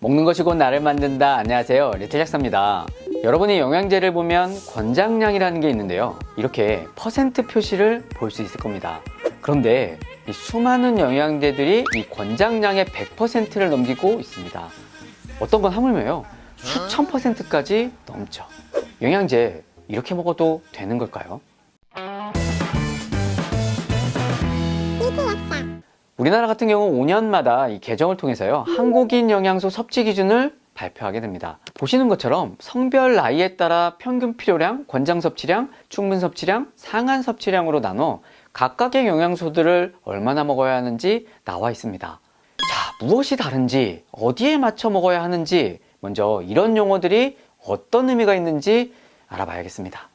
먹는 것이 곧 나를 만든다. 안녕하세요. 리틀 작사입니다. 여러분이 영양제를 보면 권장량이라는 게 있는데요. 이렇게 퍼센트 표시를 볼 수 있을 겁니다. 그런데 이 수많은 영양제들이 이 권장량의 100%를 넘기고 있습니다. 어떤 건 하물며요. 수천 퍼센트까지 넘죠. 영양제 이렇게 먹어도 되는 걸까요? 우리나라 같은 경우 5년마다 이 개정을 통해서요 한국인 영양소 섭취 기준을 발표하게 됩니다. 보시는 것처럼 성별 나이에 따라 평균 필요량, 권장 섭취량, 충분 섭취량, 상한 섭취량으로 나눠 각각의 영양소들을 얼마나 먹어야 하는지 나와 있습니다. 자, 무엇이 다른지, 어디에 맞춰 먹어야 하는지, 먼저 이런 용어들이 어떤 의미가 있는지 알아봐야겠습니다.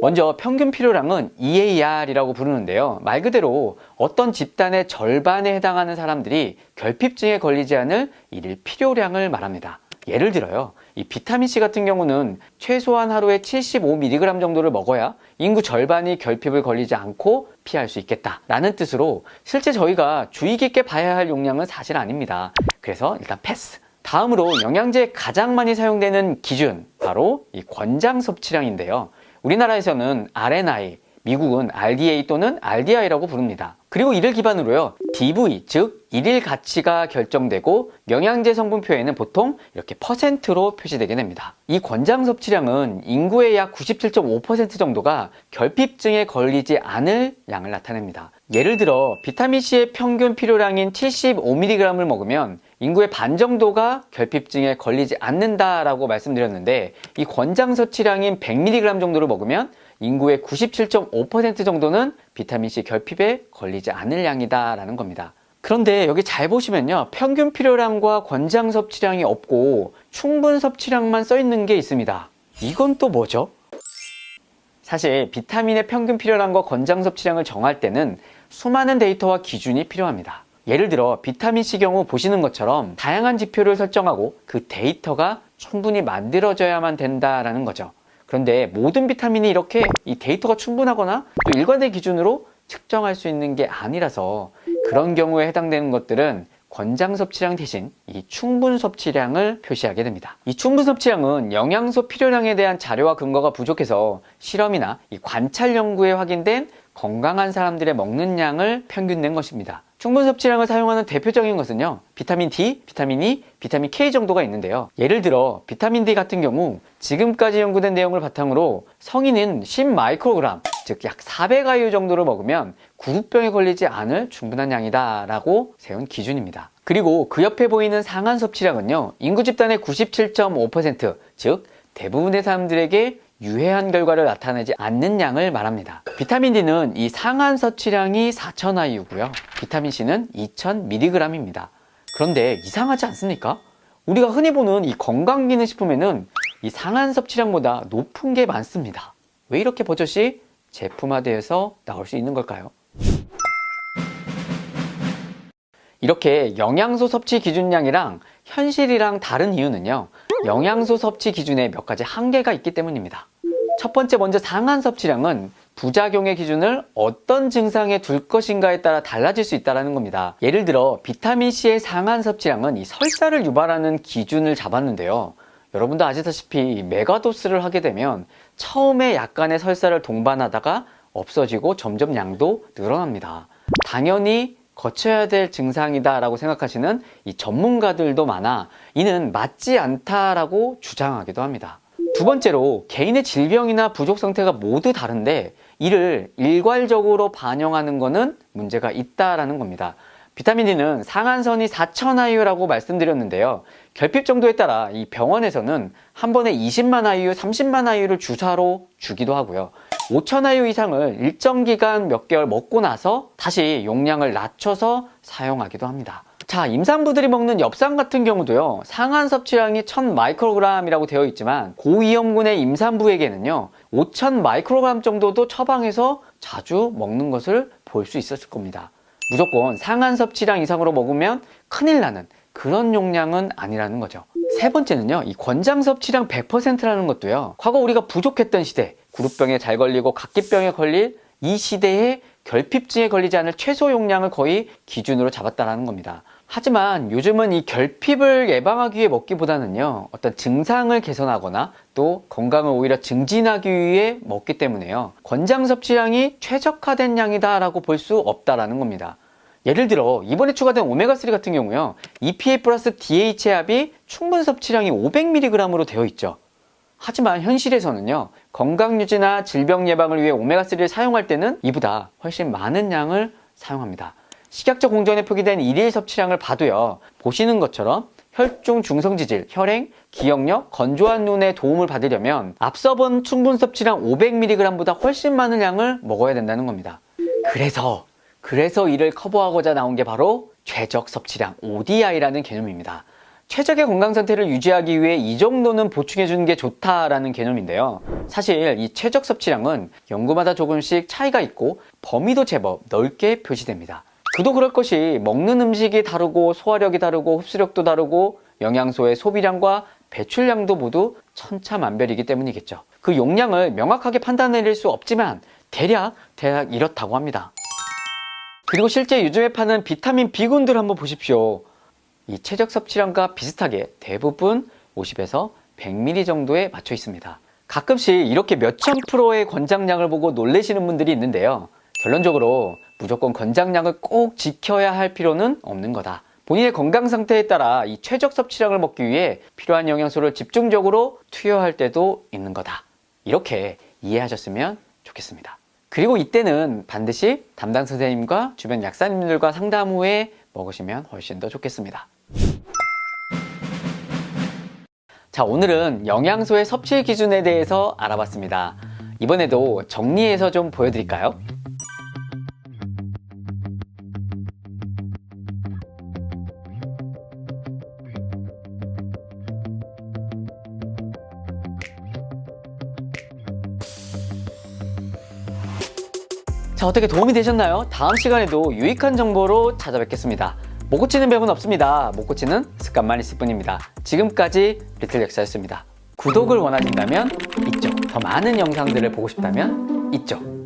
먼저 평균 필요량은 EAR이라고 부르는데요. 말 그대로 어떤 집단의 절반에 해당하는 사람들이 결핍증에 걸리지 않을 일일 필요량을 말합니다. 예를 들어요. 이 비타민C 같은 경우는 최소한 하루에 75mg 정도를 먹어야 인구 절반이 결핍을 걸리지 않고 피할 수 있겠다. 라는 뜻으로 실제 저희가 주의 깊게 봐야 할 용량은 사실 아닙니다. 그래서 일단 패스. 다음으로 영양제에 가장 많이 사용되는 기준, 바로 이 권장 섭취량인데요. 우리나라에서는 RNI, 미국은 RDA 또는 RDI라고 부릅니다. 그리고 이를 기반으로요, DV, 즉, 일일 가치가 결정되고 영양제 성분표에는 보통 이렇게 퍼센트로 표시되게 됩니다. 이 권장 섭취량은 인구의 약 97.5% 정도가 결핍증에 걸리지 않을 양을 나타냅니다. 예를 들어 비타민C의 평균 필요량인 75mg을 먹으면 인구의 반 정도가 결핍증에 걸리지 않는다라고 말씀드렸는데 이 권장 섭취량인 100mg 정도를 먹으면 인구의 97.5% 정도는 비타민C 결핍에 걸리지 않을 양이다라는 겁니다. 그런데 여기 잘 보시면요. 평균 필요량과 권장 섭취량이 없고 충분 섭취량만 써 있는 게 있습니다. 이건 또 뭐죠? 사실 비타민의 평균 필요량과 권장 섭취량을 정할 때는 수많은 데이터와 기준이 필요합니다. 예를 들어 비타민C 경우 보시는 것처럼 다양한 지표를 설정하고 그 데이터가 충분히 만들어져야만 된다라는 거죠. 그런데 모든 비타민이 이렇게 이 데이터가 충분하거나 또 일관된 기준으로 측정할 수 있는 게 아니라서 그런 경우에 해당되는 것들은 권장 섭취량 대신 이 충분 섭취량을 표시하게 됩니다. 이 충분 섭취량은 영양소 필요량에 대한 자료와 근거가 부족해서 실험이나 이 관찰 연구에 확인된 건강한 사람들의 먹는 양을 평균 낸 것입니다. 충분 섭취량을 사용하는 대표적인 것은요, 비타민 D, 비타민 E, 비타민 K 정도가 있는데요. 예를 들어, 비타민 D 같은 경우 지금까지 연구된 내용을 바탕으로 성인은 10마이크로그램, 즉 약 400IU 정도를 먹으면 구루병에 걸리지 않을 충분한 양이다라고 세운 기준입니다. 그리고 그 옆에 보이는 상한 섭취량은요, 인구 집단의 97.5%, 즉 대부분의 사람들에게 유해한 결과를 나타내지 않는 양을 말합니다. 비타민 D는 이 상한 섭취량이 4,000IU고요. 비타민 C는 2,000mg입니다. 그런데 이상하지 않습니까? 우리가 흔히 보는 이 건강기능식품에는 이 상한 섭취량보다 높은 게 많습니다. 왜 이렇게 버젓이 제품화되어서 나올 수 있는 걸까요? 이렇게 영양소 섭취 기준량이랑 현실이랑 다른 이유는요. 영양소 섭취 기준에 몇 가지 한계가 있기 때문입니다. 첫 번째 먼저 상한 섭취량은 부작용의 기준을 어떤 증상에 둘 것인가에 따라 달라질 수 있다는 겁니다. 예를 들어 비타민C의 상한 섭취량은 이 설사를 유발하는 기준을 잡았는데요. 여러분도 아시다시피 메가도스를 하게 되면 처음에 약간의 설사를 동반하다가 없어지고 점점 양도 늘어납니다. 당연히 거쳐야 될 증상이다라고 생각하시는 이 전문가들도 많아 이는 맞지 않다라고 주장하기도 합니다. 두 번째로 개인의 질병이나 부족 상태가 모두 다른데 이를 일괄적으로 반영하는 것은 문제가 있다라는 겁니다. 비타민 D는 상한선이 4,000IU라고 말씀드렸는데요. 결핍 정도에 따라 이 병원에서는 한 번에 20만 IU, 30만 IU를 주사로 주기도 하고요. 5천 IU 이상을 일정 기간 몇 개월 먹고 나서 다시 용량을 낮춰서 사용하기도 합니다. 자, 임산부들이 먹는 엽산 같은 경우도요, 상한 섭취량이 1000 마이크로그램이라고 되어 있지만, 고위험군의 임산부에게는요, 5000 마이크로그램 정도도 처방해서 자주 먹는 것을 볼 수 있었을 겁니다. 무조건 상한 섭취량 이상으로 먹으면 큰일 나는 그런 용량은 아니라는 거죠. 세 번째는요, 이 권장 섭취량 100%라는 것도요, 과거 우리가 부족했던 시대, 구루병에 잘 걸리고 각기병에 걸릴 이 시대에 결핍증에 걸리지 않을 최소 용량을 거의 기준으로 잡았다는 겁니다. 하지만 요즘은 이 결핍을 예방하기 위해 먹기보다는요, 어떤 증상을 개선하거나 또 건강을 오히려 증진하기 위해 먹기 때문에요. 권장 섭취량이 최적화된 양이다라고 볼 수 없다라는 겁니다. 예를 들어 이번에 추가된 오메가3 같은 경우요, EPA 플러스 DHA 합이 충분 섭취량이 500mg으로 되어 있죠. 하지만 현실에서는요, 건강 유지나 질병 예방을 위해 오메가3를 사용할 때는 이보다 훨씬 많은 양을 사용합니다. 식약처 공전에 표기된 일일 섭취량을 봐도요, 보시는 것처럼 혈중 중성지질, 혈행, 기억력, 건조한 눈에 도움을 받으려면 앞서 본 충분 섭취량 500mg보다 훨씬 많은 양을 먹어야 된다는 겁니다. 그래서, 그래서 이를 커버하고자 나온 게 바로 최적 섭취량 ODI라는 개념입니다. 최적의 건강 상태를 유지하기 위해 이 정도는 보충해 주는 게 좋다라는 개념인데요. 사실 이 최적 섭취량은 연구마다 조금씩 차이가 있고 범위도 제법 넓게 표시됩니다. 그도 그럴 것이 먹는 음식이 다르고 소화력이 다르고 흡수력도 다르고 영양소의 소비량과 배출량도 모두 천차만별이기 때문이겠죠. 그 용량을 명확하게 판단해낼 수 없지만 대략 대략 이렇다고 합니다. 그리고 실제 요즘에 파는 비타민 B군들 한번 보십시오. 이 최적 섭취량과 비슷하게 대부분 50에서 100ml 정도에 맞춰 있습니다. 가끔씩 이렇게 몇천 프로의 권장량을 보고 놀라시는 분들이 있는데요. 결론적으로 무조건 권장량을 꼭 지켜야 할 필요는 없는 거다. 본인의 건강 상태에 따라 이 최적 섭취량을 먹기 위해 필요한 영양소를 집중적으로 투여할 때도 있는 거다. 이렇게 이해하셨으면 좋겠습니다. 그리고 이때는 반드시 담당 선생님과 주변 약사님들과 상담 후에 먹으시면 훨씬 더 좋겠습니다. 자, 오늘은 영양소의 섭취 기준에 대해서 알아봤습니다. 이번에도 정리해서 좀 보여드릴까요? 자, 어떻게 도움이 되셨나요? 다음 시간에도 유익한 정보로 찾아뵙겠습니다. 못 고치는 병은 없습니다. 못 고치는 습관만 있을 뿐입니다. 지금까지 리틀 역사였습니다. 구독을 원하신다면 이쪽, 더 많은 영상들을 보고 싶다면 이쪽,